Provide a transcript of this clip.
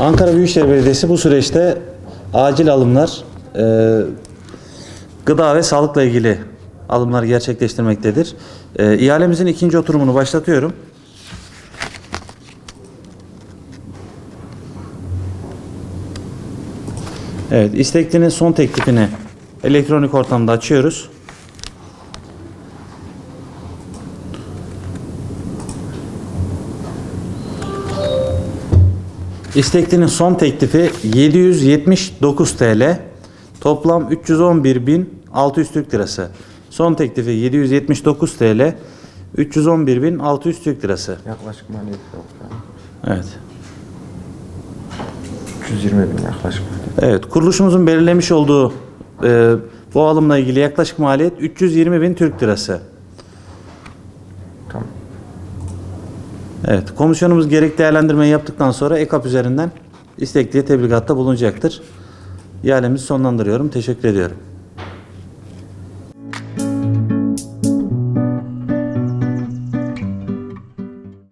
Ankara Büyükşehir Belediyesi bu süreçte acil alımlar, e, gıda ve sağlıkla ilgili alımlar gerçekleştirmektedir. E, ihalemizin ikinci oturumunu başlatıyorum. Evet, isteklinin son teklifini elektronik ortamda açıyoruz. İsteklinin son teklifi 779 TL. Toplam 311.600 Türk Lirası. Son teklifi 779 TL. 311.600 Türk Lirası. Yaklaşık maliyeti yok. Evet. 320 bin yaklaşık. Evet, kuruluşumuzun belirlemiş olduğu e, bu alımla ilgili yaklaşık maliyet 320.000 Türk Lirası. Tamam. Evet, komisyonumuz gerek değerlendirmeyi yaptıktan sonra EKAP üzerinden istekliye tebligatta bulunacaktır. İhalemizi sonlandırıyorum. Teşekkür ediyorum.